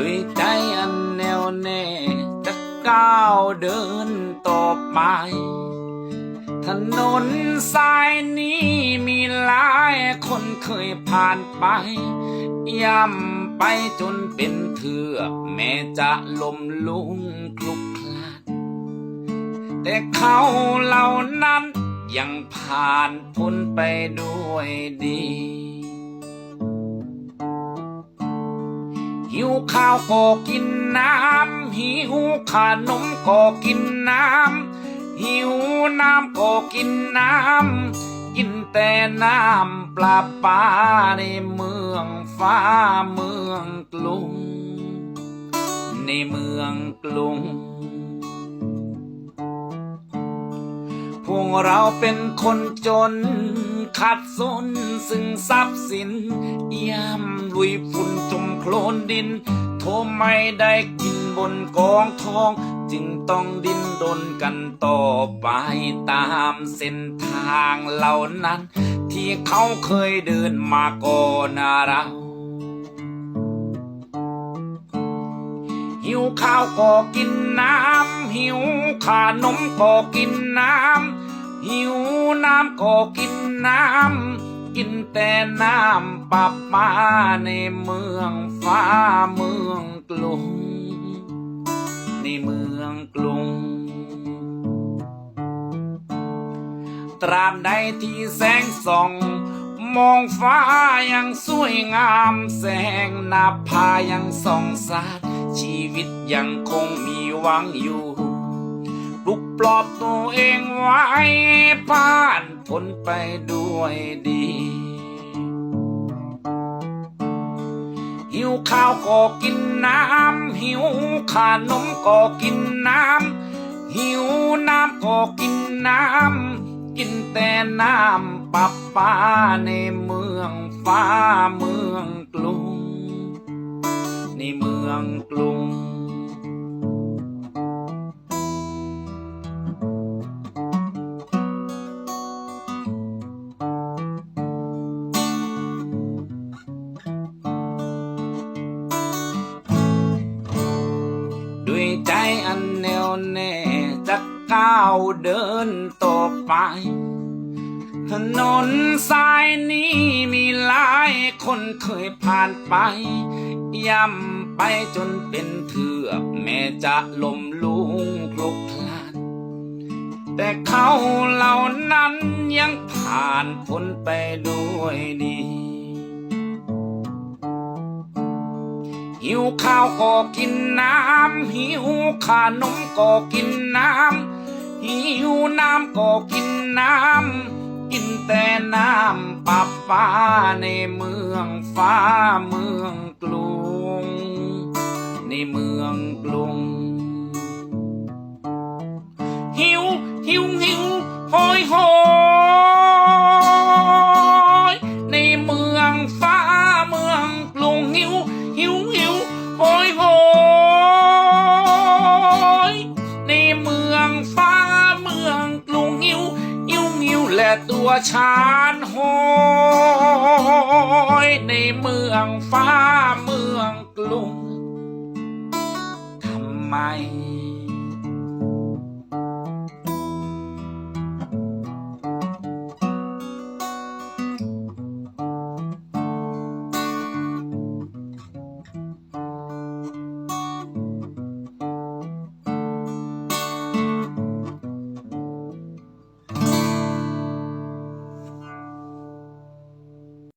ด้วยใจอันแน่วแน่จะก้าวเดินต่อไป ถนนสายนี้มีหลายคนเคยผ่านไป ย่ำไปจนเป็นเถือก แม้จะลมลุงคลุกคลานแต่เขาเหล่านั้นยังผ่านพ้นไปด้วยดี วข้าวก็กินน้ำ หิวขนมก็กินน้ำ หิวน้ำก็กินน้ำ กินแต่น้ำปลาปลาในเมืองฟ้าเมืองกรุง ในเมืองกรุงพวกเราเป็นคนจนขาดสนซึ่งทรัพย์สินย่ำลุยฝุ่นจม โคลนดิน โทไม่ได้กินบนกองทอง จึงต้องดิ้นดนกันต่อไปตามเส้นทางเหล่านั้น ที่เขาเคยเดินมาก่อนเราหิวข้าวก็กินน้ำ หิวขานมก็กินน้ำ หิวน้ำก็กินน้ำ กินแต่น้ำปะปาในเมืองฟ้าเมืองกรุงในเมืองกรุงตราบใดที่แสงส่อง มองฟ้ายังสวยงามแสงนาผายังส่องสาดชีวิตยังคงมีหวังอยู่ ปลอบตัวเองไว้ผ่านพ้นไปด้วยดี หิวข้าวก็กินน้ำ หิวขานมก็กินน้ำ หิวน้ำก็กินน้ำ กินแต่น้ำปะปาในเมืองฟ้าเมืองกรุงในเมืองกรุง ด้วยใจอันแน่วแน่จะก้าวเดินต่อไป ถนนสายนี้มีหลายคนเคยผ่านไป ย่ำไปจนเป็นเถือก แม้จะลมลุงคลุกคลาน แต่เขาเหล่านั้นยังผ่านพ้นไปด้วยดี หิวข้าวก็กินน้ำหิวขนมก็กินน้ำหิวน้ำก็กินน้ำกินแต่น้ำปะปาในเมืองฟ้าเมืองกรุงในเมืองกรุงหิวหิวหิวโหยโห และตัวชานโหยในเมืองฟ้าเมืองกรุงทำไม